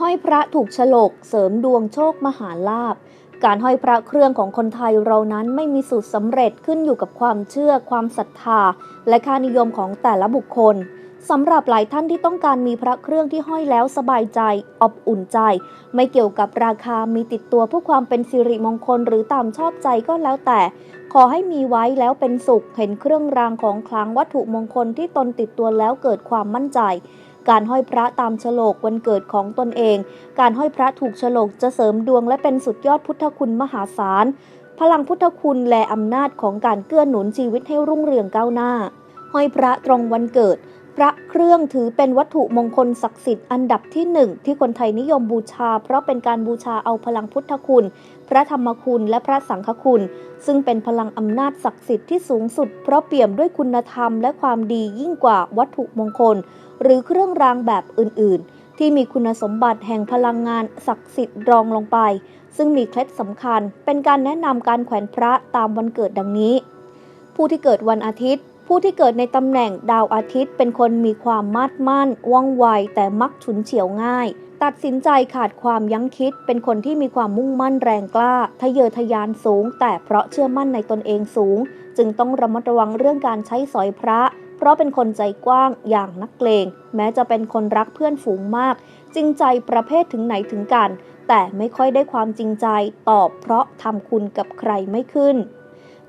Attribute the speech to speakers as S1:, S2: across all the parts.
S1: ห้อยพระถูกฉลกเสริมดวงโชคมหาลาภการห้อยพระเครื่องของคนไทยเรานั้นไม่มีสูตรสำเร็จขึ้นอยู่กับความเชื่อ ความศรัทธา และค่านิยมของแต่ละบุคคลสำหรับหลายท่านที่ต้องการมีพระเครื่องที่ห้อยแล้วสบายใจ อบอุ่นใจ ไม่เกี่ยวกับราคามีติดตัวเพื่อความเป็นสิริมงคลหรือตามชอบใจก็แล้วแต่ ขอให้มีไว้แล้วเป็นสุข เห็นเครื่องรางของคลังวัตถุมงคลที่ตนติดตัวแล้วเกิดความมั่นใจ การห้อยพระตามฉลกวันเกิดของตนเอง การห้อยพระถูกฉลกจะเสริมดวงและเป็นสุดยอดพุทธคุณมหาศาล พลังพุทธคุณและอำนาจของการเกื้อหนุนชีวิตให้รุ่งเรืองก้าวหน้า ห้อยพระตรงวันเกิด พระเครื่องถือเป็นวัตถุมงคลศักดิ์สิทธิ์อันดับที่หนึ่งที่คนไทยนิยมบูชา เพราะเป็นการบูชาเอาพลังพุทธคุณ พระธรรมคุณและพระสังฆคุณ ซึ่งเป็นพลังอำนาจศักดิ์สิทธิ์ที่สูงสุด เพราะเปี่ยมด้วยคุณธรรมและความดียิ่งกว่าวัตถุมงคล หรือเครื่องรางแบบอื่นๆ ที่มีคุณสมบัติแห่งพลังงานศักดิ์สิทธิ์รองลงไป ซึ่งมีเคล็ดสำคัญเป็นการแนะนำการแขวนพระตามวันเกิดดังนี้ ผู้ที่เกิดวันอาทิตย์ ผู้ที่เกิดในตำแหน่งดาวอาทิตย์ เป็นคนมีความมาดมั่น ว่องไว แต่มักฉุนเฉียวง่ายตัดสินใจขาดความยั้งคิด เป็นคนที่มีความมุ่งมั่นแรงกล้า ทะเยอทะยานสูง แต่เพราะเชื่อมั่นในตนเองสูง จึงต้องระมัดระวังเรื่องการใช้สอยพระ เพราะเป็นคนใจกว้างอย่างนักเลง แม้จะเป็นคนรักเพื่อนฝูงมาก จริงใจประเภทถึงไหนถึงกัน แต่ไม่ค่อยได้ความจริงใจตอบเพราะทำคุณกับใครไม่ขึ้น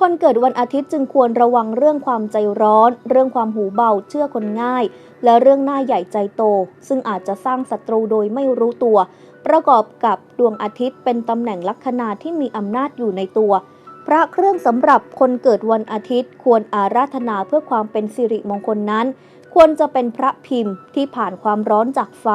S1: คนเกิดวันอาทิตย์จึงควรระวังเรื่องความใจร้อน เรื่องความหูเบาเชื่อคนง่าย และเรื่องหน้าใหญ่ใจโต ซึ่งอาจจะสร้างศัตรูโดยไม่รู้ตัว ประกอบกับดวงอาทิตย์เป็นตำแหน่งลัคนาที่มีอำนาจอยู่ในตัว ระเครื่องสำหรับคนเกิดวันอาทิตย์ ควรอาราธนาเพื่อความเป็นสิริมงคลนั้น ควรจะเป็นพระพิมพ์ที่ผ่านความร้อนจากไฟ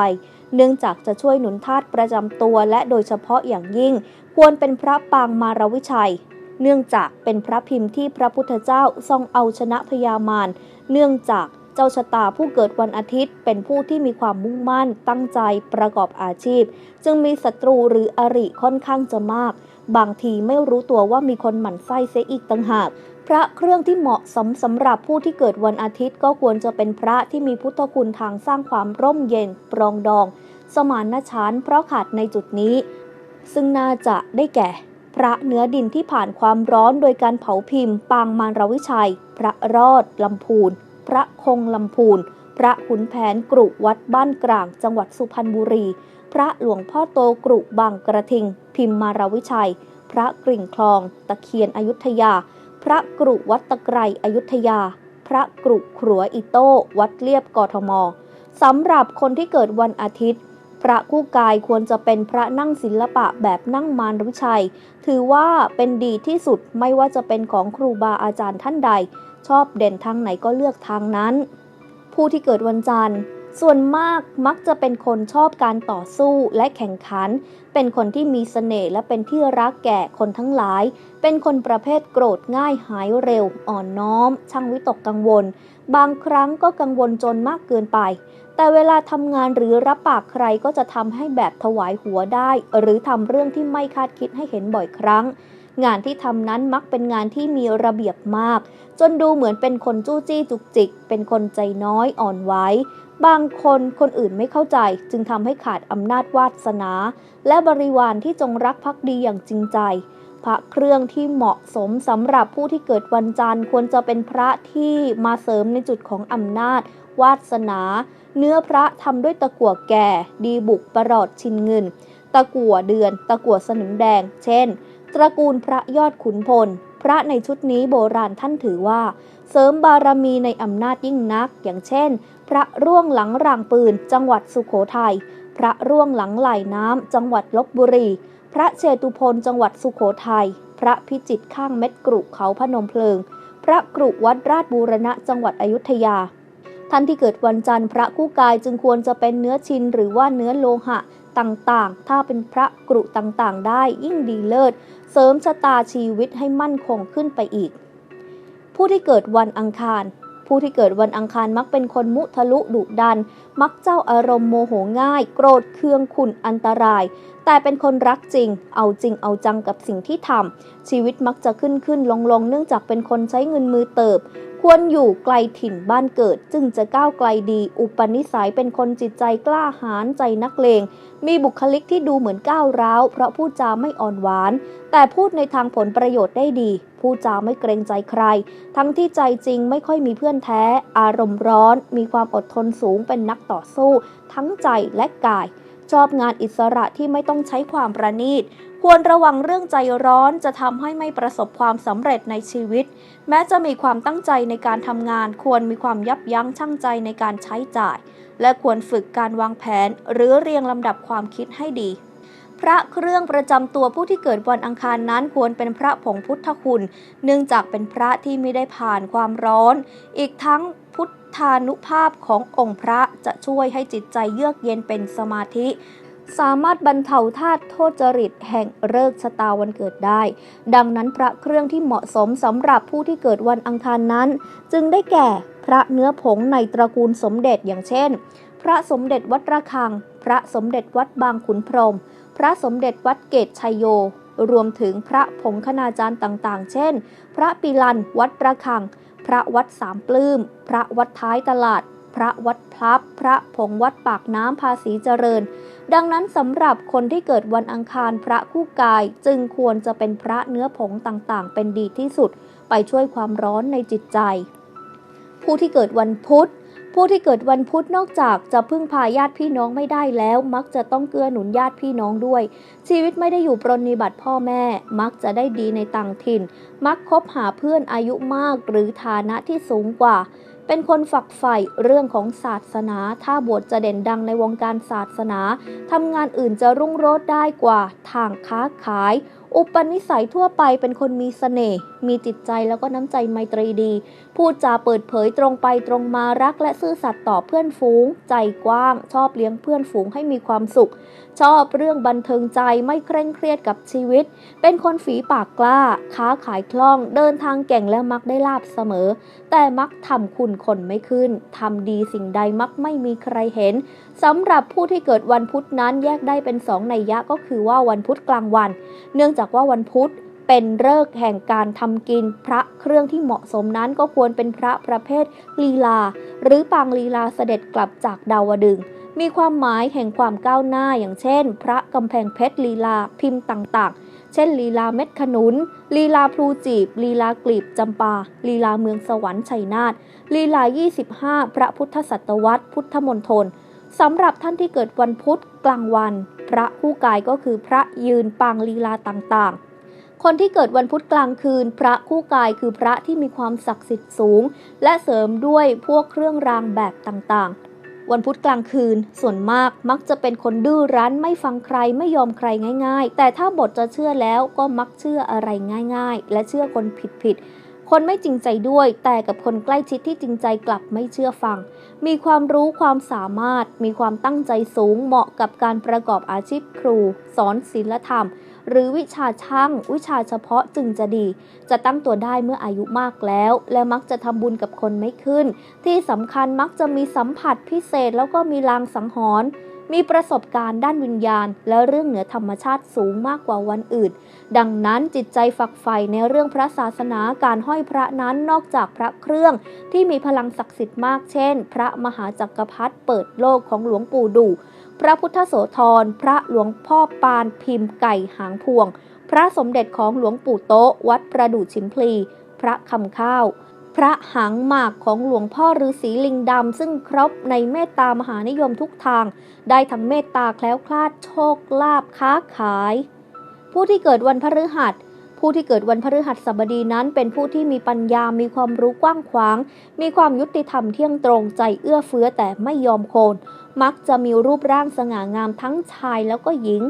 S1: เนื่องจากจะช่วยหนุนธาตุประจำตัวและโดยเฉพาะอย่างยิ่ง ควรเป็นพระปางมารวิชัย เนื่องจากเป็นพระพิมพ์ที่พระพุทธเจ้าทรงเอาชนะพยามารเนื่องจาก เจ้าชะตาผู้เกิดวันอาทิตย์ เป็นผู้ที่มีความมุ่งมั่น ตั้งใจประกอบอาชีพ จึงมีศัตรูหรืออริค่อนข้างจะมาก บางทีไม่รู้ตัวว่ามีคนหมั่นไส้เสียอีกต่างหากพระเครื่องที่เหมาะสมสำหรับผู้ที่เกิดวันอาทิตย์ก็ควรจะเป็นพระที่มีพุทธคุณทางสร้างความร่มเย็น ปรองดอง สมานฉันเพราะขาดในจุดนี้ ซึ่งน่าจะได้แก่ พระเนื้อดินที่ผ่านความร้อนโดยการเผาพิมพ์ ปางมารวิชัย พระรอดลำพูน พระคงลำพูน พระขุนแผนกรุวัดบ้านกลาง จังหวัดสุพรรณบุรี พระหลวงพ่อโตกรุบางกระทิง พิมมารวิชัย พระกริ่งคลอง ตะเคียนอยุธยา พระกรุวัดตะไกรอยุธยา พระกรุขรัวอิโต้วัดเลียบกทมสำหรับคนที่เกิดวันอาทิตย์ พระคู่กายควรจะเป็นพระนั่งศิลปะแบบนั่งมารวิชัย ถือว่าเป็นดีที่สุดไม่ว่าจะเป็นของครูบาอาจารย์ท่านใด ชอบเด่นทางไหนก็เลือกทางนั้น ผู้ที่เกิดวันจันทร์ ส่วนมากมักจะเป็นคนชอบการต่อสู้และแข่งขัน เป็นคนที่มีเสน่ห์และเป็นที่รักแก่คนทั้งหลาย เป็นคนประเภทโกรธง่ายหายเร็ว อ่อนน้อม ช่างวิตกกังวล บางครั้งก็กังวลจนมากเกินไป แต่เวลาทำงานหรือรับปากใครก็จะทำให้แบบถวายหัวได้ หรือทำเรื่องที่ไม่คาดคิดให้เห็นบ่อยครั้ง งานที่ทำนั้นมักเป็นงานที่มีระเบียบมาก จนดูเหมือนเป็นคนจู้จี้จุกจิก เป็นคนใจน้อยอ่อนไหวบางคนคนอื่นไม่เข้าใจจึงทำให้ขาดอำนาจวาสนา และบริวารที่จงรักภักดีอย่างจริงใจ พระเครื่องที่เหมาะสมสำหรับผู้ที่เกิดวันจันทร์ควรจะเป็นพระที่มาเสริมในจุดของอำนาจ วาสนา เนื้อพระทำด้วยตะกั่วแก่ ดีบุกประหลอดชินเงิน ตะกั่วเดือน ตะกั่วสนิมแดง เช่น ตระกูลพระยอดขุนพล พระในชุดนี้โบราณท่านถือว่า เสริมบารมีในอำนาจยิ่งนัก อย่างเช่น พระร่วงหลังรางปืน จังหวัดสุขโขทยัย พระร่วงหลังไหลน้ำ จังหวัดลบบุรี พระเชตุพนจังหวัดสุขโขทยัย พระพิจิตข้างเม็ดกรุเขาพนมเพลิง พระกรุวัดราชบูรณะจังหวัดอยุธยา ท่านที่เกิดวันจันทร์พระคู่กายจึงควรจะเป็นเนื้อชินหรือว่าเนื้อโลหะ ต่างๆ ถ้าเป็นพระกรุต่างๆ ได้ยิ่งดีเลิศ เสริมชะตาชีวิตให้มั่นคงขึ้นไปอีก ผู้ที่เกิดวันอังคาร ผู้ที่เกิดวันอังคารมักเป็นคนมุทะลุดุดัน มักเจ้าอารมณ์โมโหง่าย โกรธเคืองขุนอันตราย แต่เป็นคนรักจริง เอาจริงเอาจังกับสิ่งที่ทำ ชีวิตมักจะขึ้นขึ้นลงลงเนื่องจากเป็นคนใช้เงินมือเติบ ควรอยู่ไกลถิ่นบ้านเกิด จึงจะก้าวไกลดี อุปนิสัยเป็นคนจิตใจกล้าหาญใจนักเลง มีบุคลิกที่ดูเหมือนก้าวร้าว เพราะพูดจาไม่อ่อนหวาน แต่พูดในทางผลประโยชน์ได้ดีพูดจาไม่เกรงใจใคร ทั้งที่ใจจริงไม่ค่อยมีเพื่อนแท้ อารมณ์ร้อน มีความอดทนสูงเป็นนักต่อสู้ ทั้งใจและกาย ชอบงานอิสระที่ไม่ต้องใช้ความประณีต ควรระวังเรื่องใจร้อนจะทำให้ไม่ประสบความสำเร็จในชีวิต แม้จะมีความตั้งใจในการทำงาน ควรมีความยับยั้งชั่งใจในการใช้จ่าย และควรฝึกการวางแผนหรือเรียงลำดับความคิดให้ดี พระเครื่องประจำตัวผู้ที่เกิดวันอังคารนั้นควรเป็นพระผงพุทธคุณ เนื่องจากเป็นพระที่ไม่ได้ผ่านความร้อน อีกทั้งพุทธานุภาพขององค์พระจะช่วยให้จิตใจเยือกเย็นเป็นสมาธิ สามารถบรรเทาธาตุโทษจริตแห่งเลิกชะตาวันเกิดได้ ดังนั้นพระเครื่องที่เหมาะสมสำหรับผู้ที่เกิดวันอังคารนั้น จึงได้แก่พระเนื้อผงในตระกูลสมเด็จอย่างเช่น พระสมเด็จวัดระฆัง พระสมเด็จวัดบางขุนพรหม พระสมเด็จวัดเกตชัยโย รวมถึงพระผงคณาจารย์ต่างๆ เช่น พระปิลันวัดระฆัง พระวัดสามปลื้ม พระวัดท้ายตลาด พระวัดพลับ พระผงวัดปากน้ำภาษีเจริญ ดังนั้นสำหรับคนที่เกิดวันอังคารพระคู่กายจึงควรจะเป็นพระเนื้อผงต่างๆ เป็นดีที่สุด ไปช่วยความร้อนในจิตใจ ผู้ที่เกิดวันพุธ ผู้ที่เกิดวันพุธนอกจากจะพึ่งพาญาติพี่น้องไม่ได้แล้ว มักจะต้องเกื้อหนุนญาติพี่น้องด้วย ชีวิตไม่ได้อยู่ปรนนิบัติพ่อแม่ มักจะได้ดีในต่างถิ่น มักคบหาเพื่อนอายุมากหรือฐานะที่สูงกว่า เป็นคนฝักใฝ่เรื่องของศาสนา ถ้าบวชจะเด่นดังในวงการศาสนาทำงานอื่นจะรุ่งโรจน์ได้กว่าทางค้าขาย อุปนิสัยทั่วไปเป็นคนมีเสน่ห์มีจิตใจแล้วก็น้ำใจไมตรีดี พูดจาเปิดเผยตรงไปตรงมารักและซื่อสัตย์ต่อเพื่อนฝูง ใจกว้าง ชอบเลี้ยงเพื่อนฝูงให้มีความสุข ชอบเรื่องบันเทิงใจไม่เคร่งเครียดกับชีวิต เป็นคนฝีปากกล้า ค้าขายคล่อง เดินทางเก่งและมักได้ลาบเสมอ แต่มักทำคุณคนไม่ขึ้นทำดีสิ่งใดมักไม่มีใครเห็น สำหรับผู้ที่เกิดวันพุธนั้นแยกได้เป็นสองนัยยะก็คือว่าวันพุธกลางวัน เนื่องจากว่าวันพุธเป็นเลิกษ์แห่งการทำกินพระเครื่องที่เหมาะสมนั้นก็ควรเป็นพระประเภทลีลา หรือปางลีลาเสด็จกลับจากดาวดึง มีความหมายแห่งความก้าวหน้าอย่างเช่น พระกำแพงเพชรลีลาพิมพ์ต่างๆ เช่น ลีลาเม็ดขนุน ลีลาพลูจีบ ลีลากลีบจำปา ลีลาเมืองสวรรค์ชัยนาทลีลา 25 พระพุทธศตวรรษ พุทธมณฑล สำหรับท่านที่เกิดวันพุธกลางวัน พระคู่กายก็คือพระยืนปางลีลาต่างๆ คนที่เกิดวันพุธกลางคืน พระคู่กายคือพระที่มีความศักดิ์สิทธิ์สูง และเสริมด้วยพวกเครื่องรางแบบต่างๆ วันพุธกลางคืนส่วนมากมักจะเป็นคนดื้อรั้นไม่ฟังใครไม่ยอมใครง่าย ๆ แต่ถ้าบทจะเชื่อแล้วก็มักเชื่ออะไรง่าย ๆ และเชื่อคนผิดๆ คนไม่จริงใจด้วย แต่กับคนใกล้ชิดที่จริงใจกลับไม่เชื่อฟัง มีความรู้ความสามารถ มีความตั้งใจสูงเหมาะกับการประกอบอาชีพครู สอนศิลธรรม หรือวิชาช่าง วิชาเฉพาะจึงจะดี จะตั้งตัวได้เมื่ออายุมากแล้ว และมักจะทำบุญกับคนไม่ขึ้น ที่สำคัญมักจะมีสัมผัสพิเศษแล้วก็มีลางสังหรณ์ มีประสบการณ์ด้านวิญญาณ และเรื่องเหนือธรรมชาติสูงมากกว่าวันอื่น ดังนั้นจิตใจฝักใฝ่ในเรื่องพระศาสนาการห้อยพระนั้นนอกจากพระเครื่อง ที่มีพลังศักดิ์สิทธิ์มากเช่น พระมหาจักรพรรดิเปิดโลกของหลวงปู่ดู พระพุทธโสธร พระหลวงพ่อปานพิมพ์ไก่หางพวง พระสมเด็จของหลวงปู่โตะวัดประดู่ชิมพลี พระคำข้าว พระหางหมากของหลวงพ่อฤาษีลิงดำ ซึ่งครบในเมตตามหานิยมทุกทาง ได้ทั้งเมตตาแคล้วคลาดโชคลาภค้าขาย ผู้ที่เกิดวันพฤหัสผู้ที่เกิดวันพฤหัสบดีนั้น เป็นผู้ที่มีปัญญา มีความรู้กว้างขวาง มีความยุติธรรมเที่ยงตรงใจเอื้อเฟื้อแต่ไม่ยอมโคน มักจะมีรูปร่างสง่างามทั้งชายแล้วก็หญิง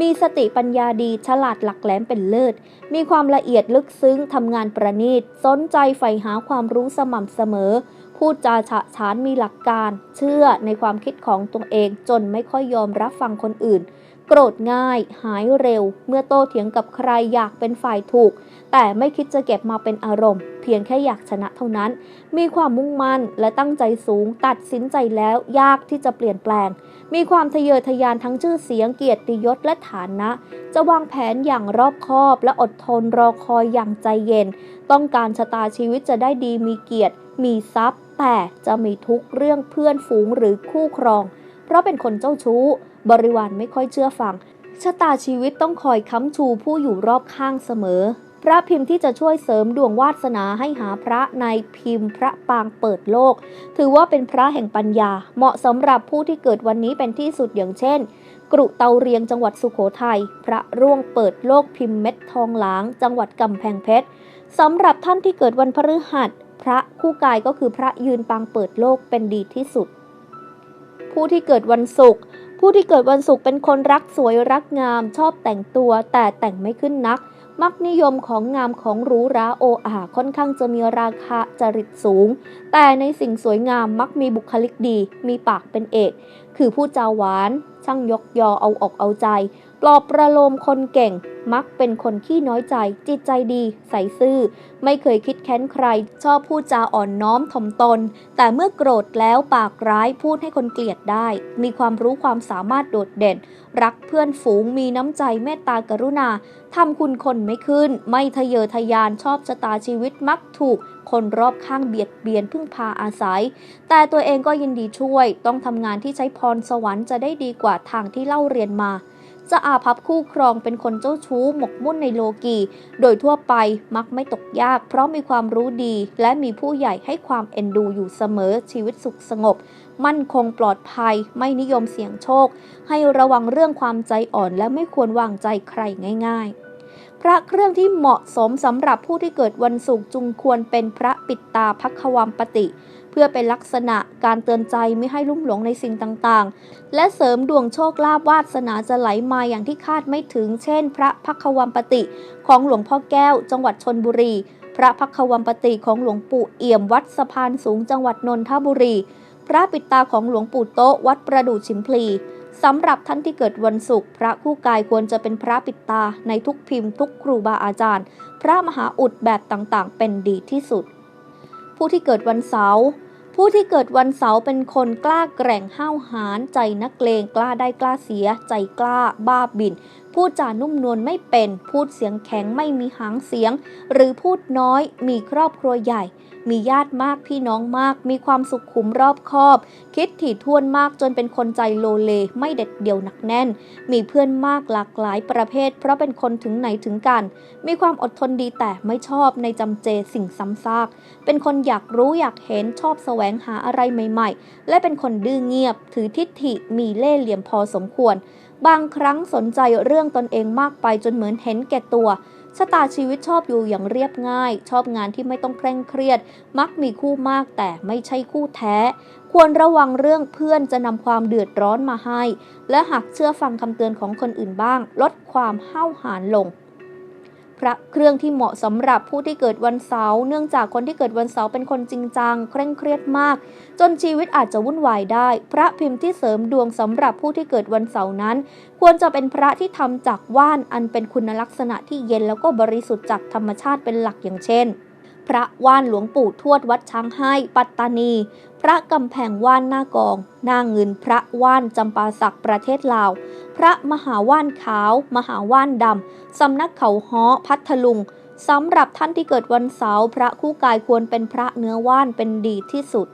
S1: มีสติปัญญาดีฉลาดหลักแหลมเป็นเลิศ มีความละเอียดลึกซึ้งทำงานประณีต สนใจใฝ่หาความรู้สม่ำเสมอ พูดจาฉะฉานมีหลักการ เชื่อในความคิดของตัวเองจนไม่ค่อยยอมรับฟังคนอื่น โกรธง่าย หายเร็ว เมื่อโต้เถียงกับใครอยากเป็นฝ่ายถูก แต่ไม่คิดจะเก็บมาเป็นอารมณ์ เพียงแค่อยากชนะเท่านั้น มีความมุ่งมั่นและตั้งใจสูง ตัดสินใจแล้วยากที่จะเปลี่ยนแปลง มีความทะเยอทะยานทั้งชื่อเสียงเกียรติยศและฐานะ จะวางแผนอย่างรอบคอบ และอดทนรอคอยอย่างใจเย็น ต้องการชะตาชีวิตจะได้ดีมีเกียรติ มีทรัพย์ แต่จะมีทุกเรื่องเพื่อนฝูงหรือคู่ครอง เพราะเป็นคนเจ้าชู้ บริวารไม่ค่อยเชื่อฟัง ชะตาชีวิตต้องคอยค้ำชูผู้อยู่รอบข้างเสมอ พระพิมพ์ที่จะช่วยเสริมดวงวาสนาให้หาพระในพิมพ์พระปางเปิดโลก ถือว่าเป็นพระแห่งปัญญา เหมาะสำหรับผู้ที่เกิดวันนี้เป็นที่สุดอย่างเช่นกรุเตาเรียงจังหวัดสุโขทัย พระร่วงเปิดโลกพิมพ์เม็ดทองหลาง จังหวัดกำแพงเพชรสำหรับท่านที่เกิดวันพฤหัส พระคู่กายก็คือพระยืนปางเปิดโลกเป็นดีที่สุด ผู้ที่เกิดวันศุกร์ ผู้ที่เกิดวันศุกร์เป็นคนรักสวยรักงาม ชอบแต่งตัวแต่แต่งไม่ขึ้นนัก มักนิยมของงามของหรูหราโออาค่อนข้างจะมีราคาจริตสูง แต่ในสิ่งสวยงามมักมีบุคลิกดี มีปากเป็นเอก คือผู้จาหวาน ช่างยกยอเอาอกเอาใจ ปลอบประโลมคนเก่ง มักเป็นคนขี้น้อยใจ จิตใจดี ใสซื่อ ไม่เคยคิดแค้นใคร ชอบพูดจาอ่อนน้อมถ่อมตน แต่เมื่อโกรธแล้วปากร้ายพูดให้คนเกลียดได้ มีความรู้ความสามารถโดดเด่น รักเพื่อนฝูงมีน้ำใจเมตตากรุณาทำคุณคนไม่ขึ้น ไม่ทะเยอทะยานชอบชะตาชีวิตมักถูกคนรอบข้างเบียดเบียนพึ่งพาอาศัย แต่ตัวเองก็ยินดีช่วย ต้องทำงานที่ใช้พรสวรรค์จะได้ดีกว่าทางที่เล่าเรียนมา จะอาภัพคู่ครองเป็นคนเจ้าชู้หมกมุ่นในโลกี โดยทั่วไปมักไม่ตกยาก เพราะมีความรู้ดี และมีผู้ใหญ่ให้ความเอ็นดูอยู่เสมอชีวิตสุขสงบ มั่นคงปลอดภัย ไม่นิยมเสี่ยงโชค ให้ระวังเรื่องความใจอ่อนและไม่ควรวางใจใครง่าย ๆ พระเครื่องที่เหมาะสมสำหรับผู้ที่เกิดวันศุกร์จุงควรเป็นพระปิดตาพักความปติ เพื่อเป็นลักษณะการเตือนใจไม่ให้ลุ่มหลงในสิ่งต่างๆ และเสริมดวงโชคลาภวาสนาจะไหลมาอย่างที่คาดไม่ถึง เช่น พระพักความปติ ของหลวงพ่อแก้ว จังหวัดชนบุรี พระพักความปติของหลวงปู่เอี่ยมวัดสะพานสูงจังหวัดนนทบุรี พระปิดตาของหลวงปู่โตวัดประดู่ชิมพลี สำหรับท่านที่เกิดวันศุกร์พระคู่กายควรจะเป็นพระปิดตาในทุกพิมพ์ทุกครูบาอาจารย์ พระมหาอุดแบบต่างๆ เป็นดีที่สุด ผู้ที่เกิดวันเสาร์ผู้ที่เกิดวันเสาร์เป็นคนกล้าแกร่งห้าวหาญใจนักเลงกล้าได้กล้าเสีย ใจกล้า บ้าบิน พูดจานุ่มนวลไม่เป็น พูดเสียงแข็งไม่มีหางเสียง หรือพูดน้อยมีครอบครัวใหญ่ มีญาติมากพี่น้องมาก มีความสุขุมรอบคอบ คิดถี่ถ้วนมากจนเป็นคนใจโลเล ไม่เด็ดเดี่ยวหนักแน่น มีเพื่อนมากหลากหลายประเภท เพราะเป็นคนถึงไหนถึงกัน มีความอดทนดีแต่ไม่ชอบในจำเจสิ่งซ้ำซาก เป็นคนอยากรู้อยากเห็นชอบแสวงหาอะไรใหม่ ๆ และเป็นคนดื้อเงียบ ถือทิฐิมีเล่ห์เหลี่ยมพอสมควร บางครั้งสนใจเรื่องตนเองมากไปจนเหมือนเห็นแก่ตัว ชะตาชีวิตชอบอยู่อย่างเรียบง่าย ชอบงานที่ไม่ต้องเคร่งเครียด มักมีคู่มากแต่ไม่ใช่คู่แท้ ควรระวังเรื่องเพื่อนจะนำความเดือดร้อนมาให้ และหากเชื่อฟังคำเตือนของคนอื่นบ้าง ลดความห้าวหาญลง พระเครื่องที่เหมาะสำหรับผู้ที่เกิดวันเสาร์เนื่องจากคนที่เกิดวันเสาร์เป็นคนจริงจัง เคร่งเครียดมาก จนชีวิตอาจจะวุ่นวายได้ พระพิมพ์ที่เสริมดวงสำหรับผู้ที่เกิดวันเสาร์นั้น ควรจะเป็นพระที่ทำจากว่านอันเป็นคุณลักษณะที่เย็นแล้วก็บริสุทธิ์จากธรรมชาติเป็นหลักอย่างเช่น พระว่านหลวงปู่ทวดวัดช้างให้ปัตตานี พระกำแพงว่านหน้ากอง หน้าเงินพระว่านจำปาสักประเทศลาว พระมหาว่านขาว มหาว่านดำ สำนักเขาฮ้อพัทลุงสำหรับท่านที่เกิดวันเสาร์พระคู่กายควรเป็นพระเนื้อว่านเป็นดีที่สุด